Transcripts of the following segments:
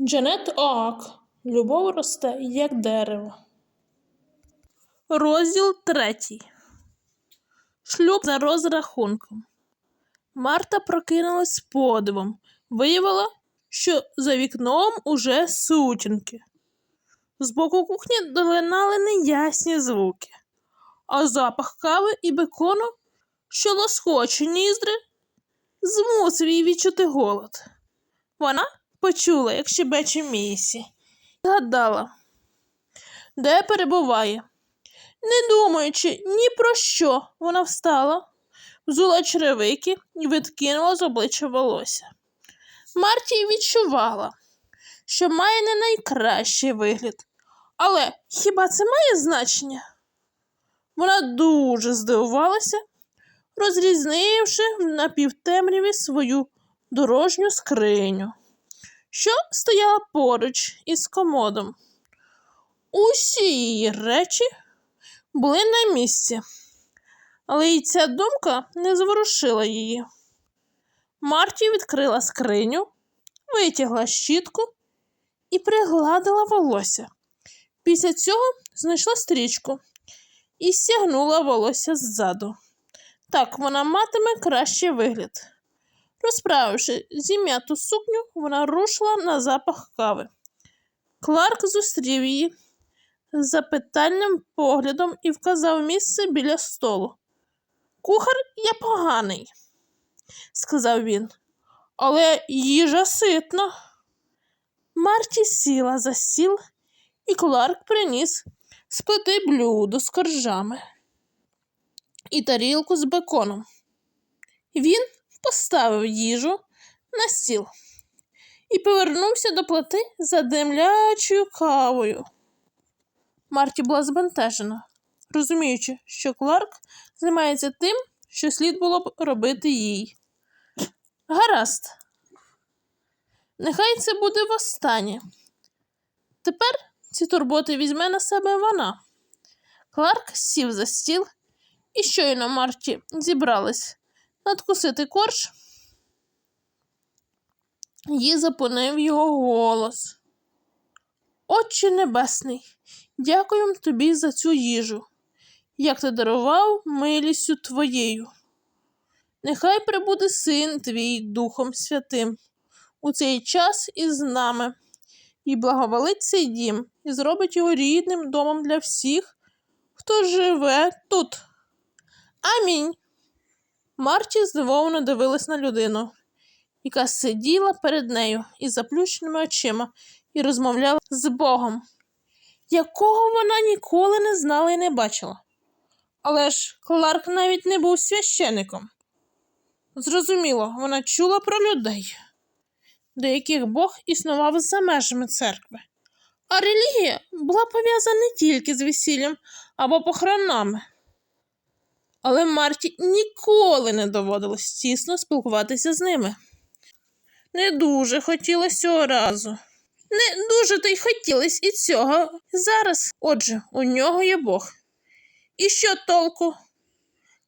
Джанет Оак. Любов росте, як дерево. Розділ третій. Шлюб за розрахунком. Марта прокинулась з подивом. Виявила, що за вікном уже сутінки. З боку кухні долинали неясні звуки, а запах кави і бекону, що лоскоче ніздри, змусив її відчути голод. Вона почула, як щебече місі, і гадала, де перебуває. Не думаючи ні про що, вона встала, взула черевики і відкинула з обличчя волосся. Марті відчувала, що має не найкращий вигляд. Але хіба це має значення? Вона дуже здивувалася, розрізнивши в напівтемряві свою дорожню скриню, що стояла поруч із комодом. Усі її речі були на місці, але й ця думка не зворушила її. Марті відкрила скриню, витягла щітку і пригладила волосся. Після цього знайшла стрічку і стягнула волосся ззаду. Так вона матиме кращий вигляд. Розправивши зім'яту сукню, вона рушила на запах кави. Кларк зустрів її з запитальним поглядом і вказав місце біля столу. Кухар є поганий, сказав він, але їжа ситна. Марті сіла за стіл, і Кларк приніс з блюдо з коржами і тарілку з беконом. Він поставив їжу на стіл і повернувся до плити за демлячою кавою. Марті була збентежена, розуміючи, що Кларк займається тим, що слід було б робити їй. Гаразд, нехай це буде востаннє. Тепер ці турботи візьме на себе вона. Кларк сів за стіл, і щойно Марті зібралась надкусити корж, її запонив його голос. Отче Небесний, дякуємо тобі за цю їжу, як ти дарував милістю твоєю. Нехай прибуде син твій Духом Святим у цей час із нами, і благоволить цей дім, і зробить його рідним домом для всіх, хто живе тут. Амінь. Марті здивовано дивилась на людину, яка сиділа перед нею із заплющеними очима і розмовляла з Богом, якого вона ніколи не знала і не бачила. Але ж Кларк навіть не був священником. Зрозуміло, вона чула про людей, до яких Бог існував за межами церкви. А релігія була пов'язана не тільки з весіллям або похоронами. Але Марті ніколи не доводилось тісно спілкуватися з ними. Не дуже хотілося цього разу. Не дуже то й хотілося і цього зараз. Отже, у нього є Бог. І що толку?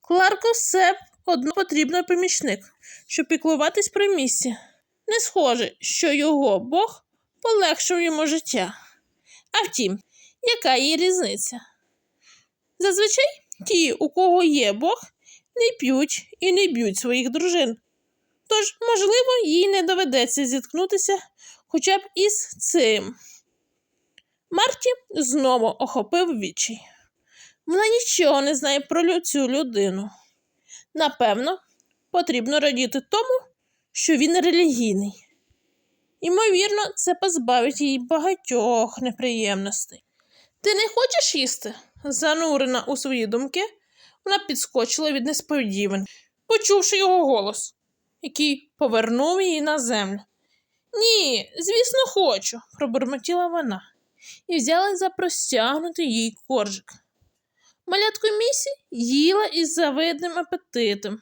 Кларку все одно потрібен помічник, щоб піклуватись про місці. Не схоже, що його Бог полегшив йому життя. А втім, яка її різниця? Зазвичай ті, у кого є Бог, не п'ють і не б'ють своїх дружин. Тож, можливо, їй не доведеться зіткнутися хоча б із цим. Марті знову охопив відчай. Вона нічого не знає про цю людину. Напевно, потрібно радіти тому, що він релігійний. Ймовірно, це позбавить їй багатьох неприємностей. Ти не хочеш їсти? Занурена у свої думки, вона підскочила від несподіванки, почувши його голос, який повернув її на землю. Ні, звісно, хочу, пробурмотіла вона і взяла за простягнутий їй коржик. Малятко місі їла із завидним апетитом,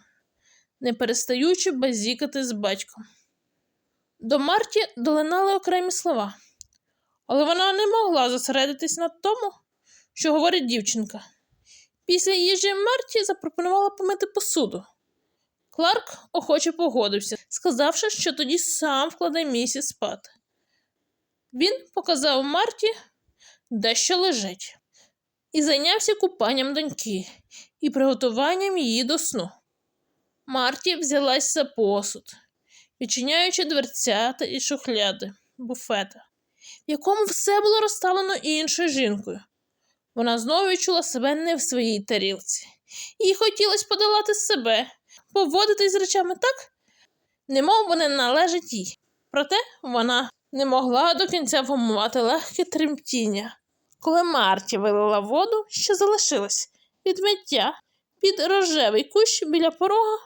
не перестаючи базікати з батьком. До Марті долинали окремі слова, але вона не могла зосередитись на тому, що говорить дівчинка. Після їжі Марті запропонувала помити посуду. Кларк охоче погодився, сказавши, що тоді сам вкладе місі спати. Він показав Марті, де що лежить, і зайнявся купанням доньки і приготуванням її до сну. Марті взялась за посуд, відчиняючи дверцята і шухляди буфета, в якому все було розставлено іншою жінкою. Вона знову відчула себе не в своїй тарілці. Їй хотілося подолати себе, поводитись з речами так, немов вони належать їй. Проте вона не могла до кінця вгамувати легке тремтіння. Коли Марті вилила воду, що залишилось від миття під рожевий кущ біля порога,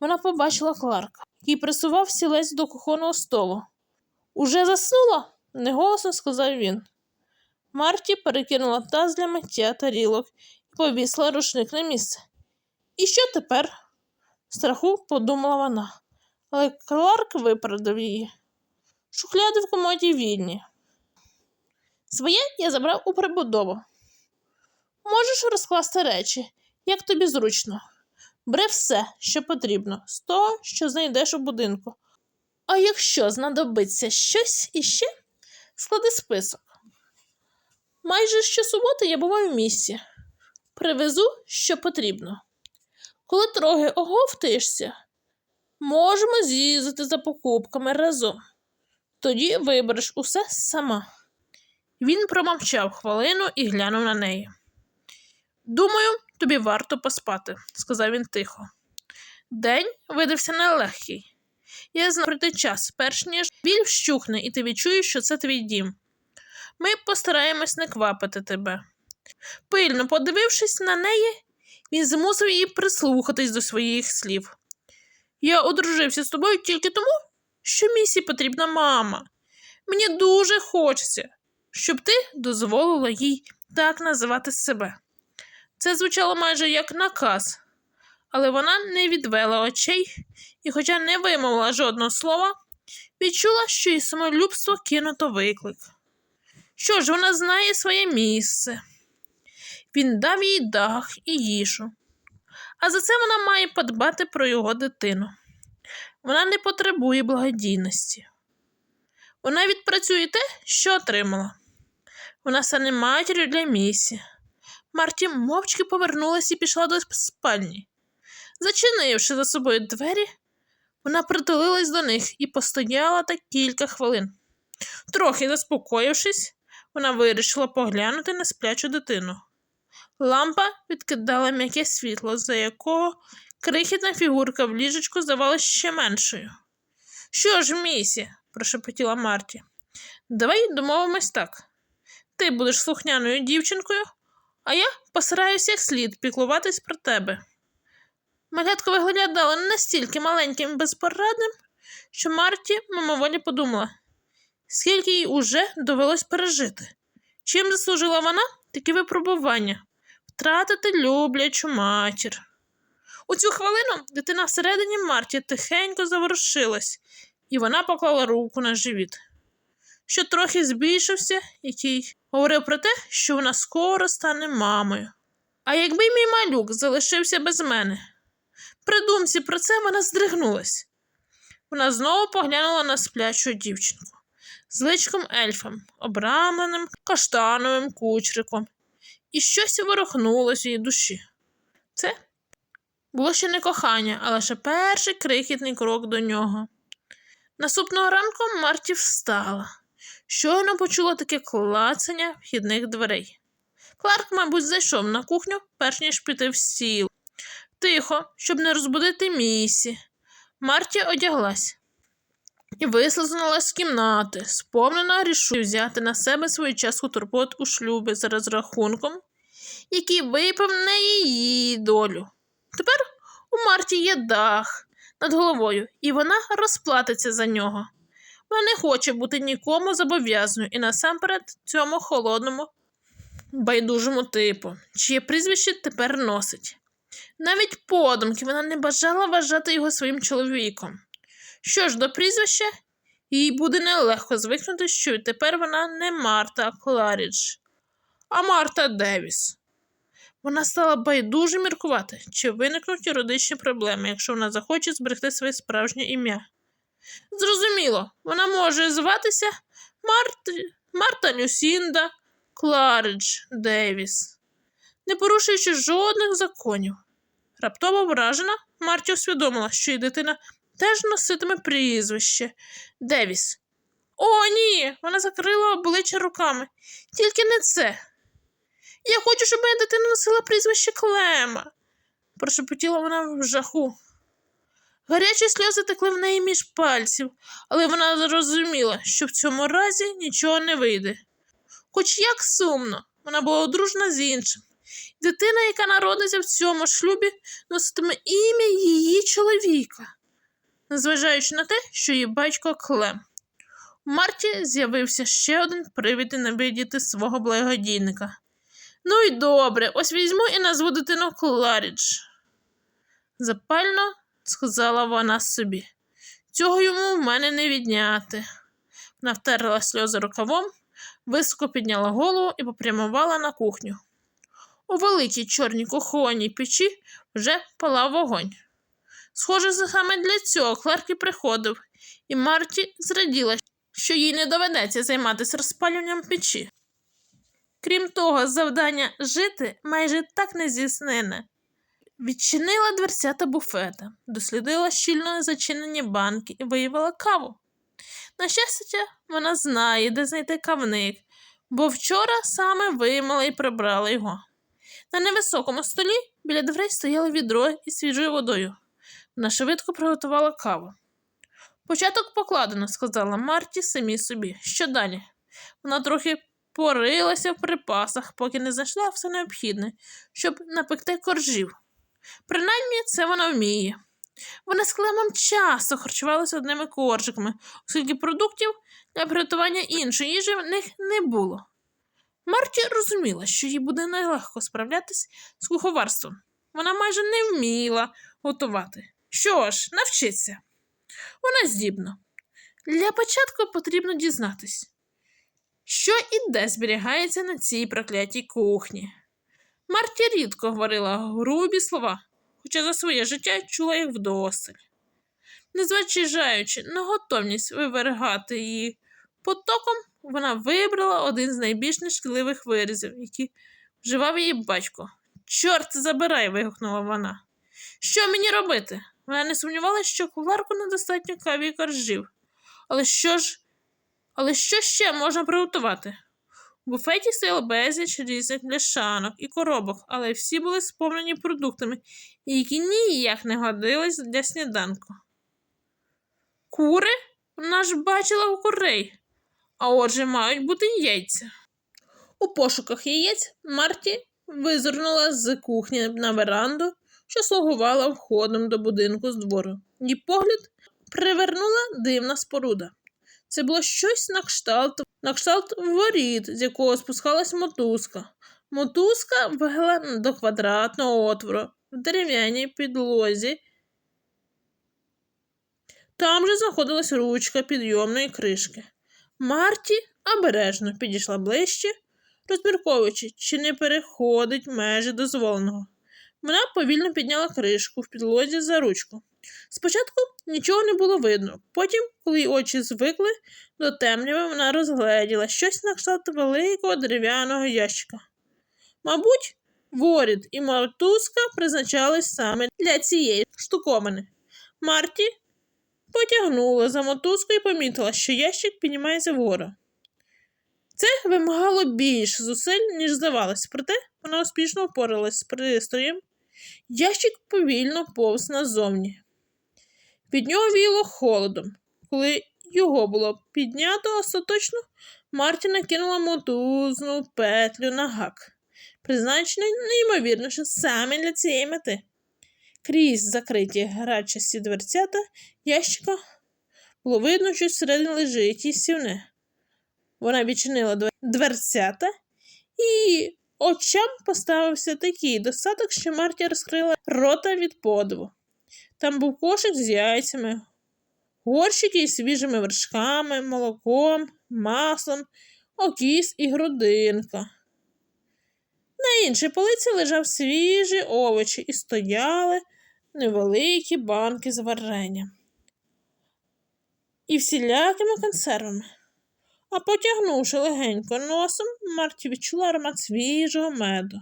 вона побачила Кларка, який присував сілець до кухонного столу. Уже заснула? неголосно сказав він. Марті перекинула таз для миття тарілок і повісила рушник на місце. І що тепер? Страху подумала вона, але Кларк виправдав її. Шухляди в комоді вільні. Своє я забрав у прибудову. Можеш розкласти речі, як тобі зручно. Бери все, що потрібно, з того, що знайдеш у будинку. А якщо знадобиться щось іще, склади список. Майже щосуботи я буваю в місті. Привезу, що потрібно. Коли трохи оговтаєшся, можемо з'їздити за покупками разом. Тоді вибереш усе сама. Він промовчав хвилину і глянув на неї. Думаю, тобі варто поспати, сказав він тихо. День видався нелегкий. Я знаю прийти час, перш ніж біль вщухне, і ти відчуєш, що це твій дім. Ми постараємось не квапити тебе. Пильно подивившись на неї, він змусив її прислухатись до своїх слів. Я одружився з тобою тільки тому, що місі потрібна мама. Мені дуже хочеться, щоб ти дозволила їй так називати себе. Це звучало майже як наказ, але вона не відвела очей і, хоча не вимовила жодного слова, відчула, що і самолюбство кинуто виклик. Що ж, вона знає своє місце. Він дав їй дах і їжу, а за це вона має подбати про його дитину. Вона не потребує благодійності. Вона відпрацює те, що отримала. Вона стане матір'ю для місі. Марті мовчки повернулася і пішла до спальні. Зачинивши за собою двері, вона притулилась до них і постояла так кілька хвилин. Трохи заспокоївшись, вона вирішила поглянути на сплячу дитину. Лампа відкидала м'яке світло, за якого крихітна фігурка в ліжечку здавалася ще меншою. Що ж, місі, прошепотіла Марті, давай домовимось так. Ти будеш слухняною дівчинкою, а я постараюся як слід піклуватись про тебе. Малятко виглядало настільки маленьким і безпорадним, що Марті мимоволі подумала, скільки їй уже довелось пережити. Чим заслужила вона такі випробування втратити люблячу матір. У цю хвилину дитина всередині Марті тихенько заворушилась, і вона поклала руку на живіт, що трохи збільшився, який говорив про те, що вона скоро стане мамою. А якби мій малюк залишився без мене, при думці про це вона здригнулась. Вона знову поглянула на сплячу дівчинку з личком ельфом, обрамленим каштановим кучриком, і щось ворухнулось в її душі. Це було ще не кохання, а лише перший крихітний крок до нього. Наступного ранку Марті встала. Щойно почула таке клацання вхідних дверей. Кларк, мабуть, зайшов на кухню, перш ніж піти в сіл. Тихо, щоб не розбудити місі. Марті одяглась і вислизнула з кімнати, сповнена рішу взяти на себе свою частку турбот у шлюбі за розрахунком, який випав на її долю. Тепер у Марті є дах над головою, і вона розплатиться за нього. Вона не хоче бути нікому зобов'язаною і насамперед цьому холодному, байдужому типу, чиє прізвище тепер носить. Навіть подумки вона не бажала вважати його своїм чоловіком. Що ж до прізвища, їй буде нелегко звикнути, що тепер вона не Марта Кларідж, а Марта Девіс. Вона стала байдуже міркувати, чи виникнуть юридичні проблеми, якщо вона захоче зберегти своє справжнє ім'я. Зрозуміло, вона може зватися Март... Марта Люсінда Кларидж Девіс, не порушуючи жодних законів. Раптово вражена, Марті усвідомила, що її дитина теж носитиме прізвище Девіс. О, ні! Вона закрила обличчя руками. Тільки не це. Я хочу, щоб моя дитина носила прізвище Клема, прошепотіла вона в жаху. Гарячі сльози текли в неї між пальців, але вона зрозуміла, що в цьому разі нічого не вийде. Хоч як сумно, вона була одружена з іншим. Дитина, яка народиться в цьому шлюбі, носитиме ім'я її чоловіка, незважаючи на те, що її батько Клем. У Марті з'явився ще один привід навидіти свого благодійника. Ну й добре, ось візьму і назву дитину Кларідж. Запально сказала вона собі. Цього йому в мене не відняти. Вона втерла сльози рукавом, високо підняла голову і попрямувала на кухню. У великій чорній кухонній печі вже палав вогонь. Схоже, саме для цього Кларк і приходив, і Марті зраділа, що їй не доведеться займатися розпалюванням печі. Крім того, завдання жити майже так не здійснене. Відчинила дверцята буфета, дослідила щільно зачинені банки і виявила каву. На щастя, вона знає, де знайти кавник, бо вчора саме вимила і прибрала його. На невисокому столі біля дверей стояло відро із свіжою водою. Вона швидко приготувала каву. Початок покладено, сказала Марті самій собі. Що далі? Вона трохи порилася в припасах, поки не знайшла все необхідне, щоб напекти коржів. Принаймні це вона вміє. Вони з клемом часто харчувалися одними коржиками, оскільки продуктів для приготування іншої їжі в них не було. Марті розуміла, що їй буде нелегко справлятись з куховарством. Вона майже не вміла готувати. Що ж, навчиться. Вона здібна. Для початку потрібно дізнатись, що і де зберігається на цій проклятій кухні. Марті рідко говорила грубі слова, хоча за своє життя чула їх вдосталь. Незважаючи на готовність вивергати її потоком, вона вибрала один з найбільш нешкідливих вирізів, які вживав її батько. Чорт забирай. вигукнула вона. Що мені робити? Вона не сумнівалася, що Кларку недостатньо каві і коржів. Але що ж, але що ще можна приготувати? У буфеті стояло безліч різних бляшанок і коробок, але всі були сповнені продуктами, які ніяк не годились для сніданку. Кури? Вона ж бачила у курей, а отже мають бути яйця. У пошуках яєць Марті визирнула з кухні на веранду, що слугувала входом до будинку з двору. Її погляд привернула дивна споруда. Це було щось на кшталт, на кшталт воріт, з якого спускалась мотузка. Мотузка вела до квадратного отвору в дерев'яній підлозі. Там же знаходилась ручка підйомної кришки. Марті обережно підійшла ближче, розмірковуючи, чи не переходить межі дозволеного. Вона повільно підняла кришку в підлозі за ручку. Спочатку нічого не було видно, потім, коли очі звикли до темряви, вона розгледіла щось на кшталт великого дерев'яного ящика. Мабуть, воріт і мотузка призначались саме для цієї штуковини. Марті потягнула за мотузку і помітила, що ящик піднімається вгору. Це вимагало більше зусиль, ніж здавалось, проте вона успішно впоралась з пристроєм. Ящик повільно повз назовні. Від нього віяло холодом. Коли його було піднято остаточно, Марті накинула мотузну петлю на гак, призначений, неймовірно, саме для цієї мети. Крізь закриті грачасті дверцята ящика було видно, що всередині лежить і сівне. Вона відчинила дверцята і очам поставився такий достаток, що Марті розкрила рота від подиву. Там був кошик з яйцями, горщики із свіжими вершками, молоком, маслом, окіс і грудинка. На іншій полиці лежав свіжі овочі і стояли невеликі банки з варенням. і всілякими консервами. А потягнувши легенько носом, Марті відчула аромат свіжого меду,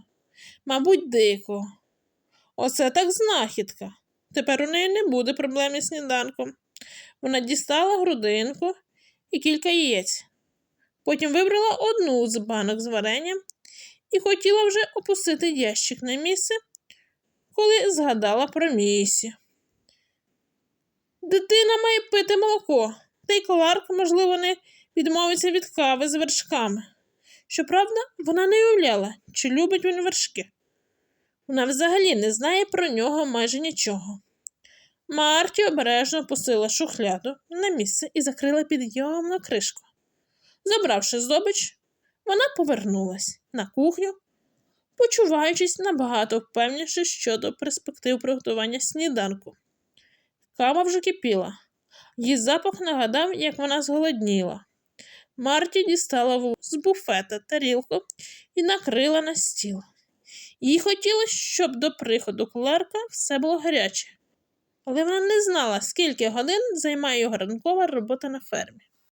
мабуть, дикого. Оце так знахідка. Тепер у неї не буде проблем із сніданком. Вона дістала грудинку і кілька яєць. Потім вибрала одну з банок з варенням і хотіла вже опустити ящик на місце, коли згадала про місі. Дитина має пити молоко, та й Кларк, можливо, не відмовиться від кави з вершками. Щоправда, вона не уявляла, чи любить він вершки. Вона взагалі не знає про нього майже нічого. Марті обережно опустила шухляду на місце і закрила підйомну кришку. Забравши здобич, вона повернулась на кухню, почуваючись набагато впевніше щодо перспектив приготування сніданку. Кава вже кипіла. Її запах нагадав, як вона зголодніла. Марті дістала з буфета тарілку і накрила на стіл. Їй хотілося, щоб до приходу Кларка все було гаряче, але вона не знала, скільки годин займає його ранкова робота на фермі.